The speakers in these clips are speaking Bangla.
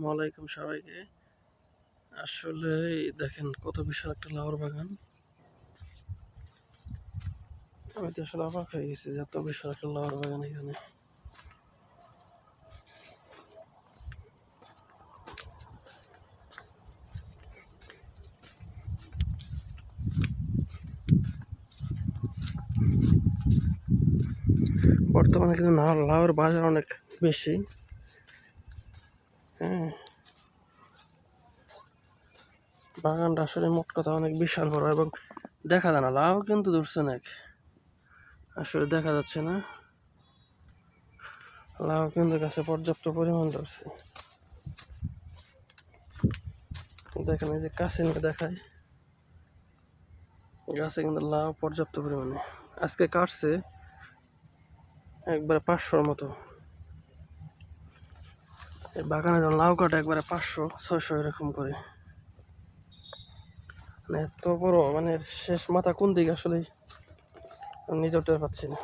আসসালামু আলাইকুম সবাইকে। আসলে দেখেন কত বিশাল একটা লাউর বাগান। আমি তো আসলে অবাক হয়ে গেছি যে এত বিশাল একটা লাউর বাগান এখানে। বর্তমানে কিন্তু লাউয়ের বাজার অনেক বেশি। হ্যাঁ বাগানটা আসলে মোট কথা অনেক বিশাল বড় এবং দেখা যায় না, লাউ কিন্তু ধরছে অনেক। আসলে দেখা যাচ্ছে না। লাউ কিন্তু গাছে পর্যাপ্ত পরিমাণ ধরছে। দেখেন এই যে কাছে নিয়ে দেখায় গাছে কিন্তু লাউ পর্যাপ্ত পরিমাণে। আজকে কাটছে একবারে পাঁচশোর মতো। বাগানে যখন লাউ কাটে একবারে পাঁচশো, ছয়শো এরকম করে। মানে এত বড় মানে শেষ মাথা কোন দিকে আসলে নিজের টের পাচ্ছি না।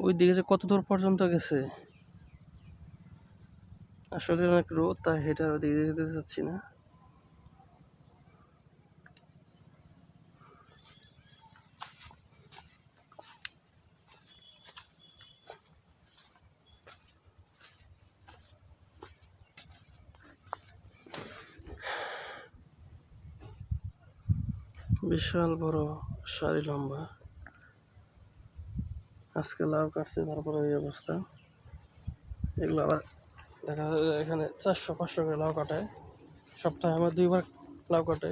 ওই দিকে যে কত দূর পর্যন্ত গেছে? আসলে অনেক রোদ, তাই হেঁটে আর ওদিকে যেতে চাচ্ছি না। বিশাল বড়, সারি লম্বা। আজকে লাউ কাটছে, তারপরে এই অবস্থা। এগুলো আবার দেখা যায় এখানে চারশো, পাঁচশো করে লাউ কাটায় সপ্তাহে আমার দুইবার লাউ কাটে।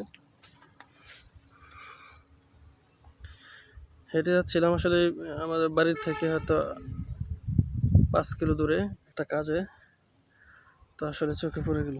হেঁটে যাচ্ছিলাম আসলে, আমাদের বাড়ির থেকে হয়তো পাঁচ কিলো দূরে একটা কাজে। তো আসলে চোখে পড়ে গেল।